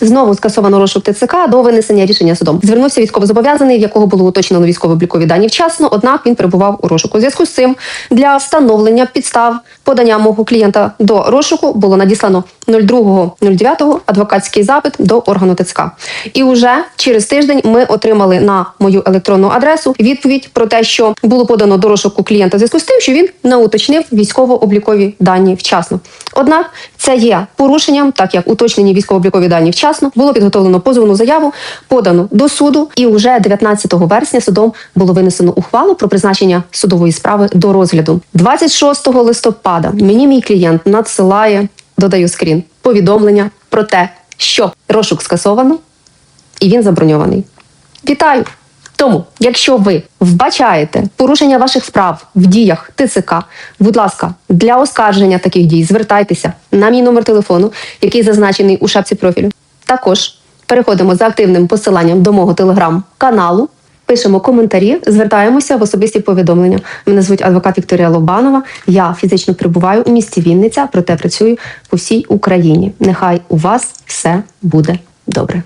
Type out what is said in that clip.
Знову скасовано розшук ТЦК до винесення рішення судом. Звернувся військовозобов'язаний, в якого було уточнено військово-облікові дані вчасно. Однак він перебував у розшуку. У зв'язку з цим для встановлення підстав подання мого клієнта до розшуку було надіслано 02.09 адвокатський запит до органу ТЦК. І вже через тиждень ми отримали на мою електронну адресу відповідь про те, що було подано до розшуку клієнта в зв'язку з тим, що він не уточнив військово-облікові дані вчасно. Однак це є порушенням, так як уточнені військово-облікові дані вчасно було підготовлено позовну заяву, подано до суду, і вже 19 вересня судом було винесено ухвалу про призначення судової справи до розгляду. 26 листопада мені мій клієнт надсилає, додаю скрін, повідомлення про те, що розшук скасовано і він заброньований. Вітаю! Тому, якщо ви вбачаєте порушення ваших вправ в діях ТЦК, будь ласка, для оскарження таких дій звертайтеся на мій номер телефону, який зазначений у шапці профілю. Також переходимо за активним посиланням до мого телеграм-каналу. Пишемо коментарі, звертаємося в особисті повідомлення. Мене звуть адвокат Вікторія Лобанова. Я фізично перебуваю у місті Вінниця, проте працюю по всій Україні. Нехай у вас все буде добре.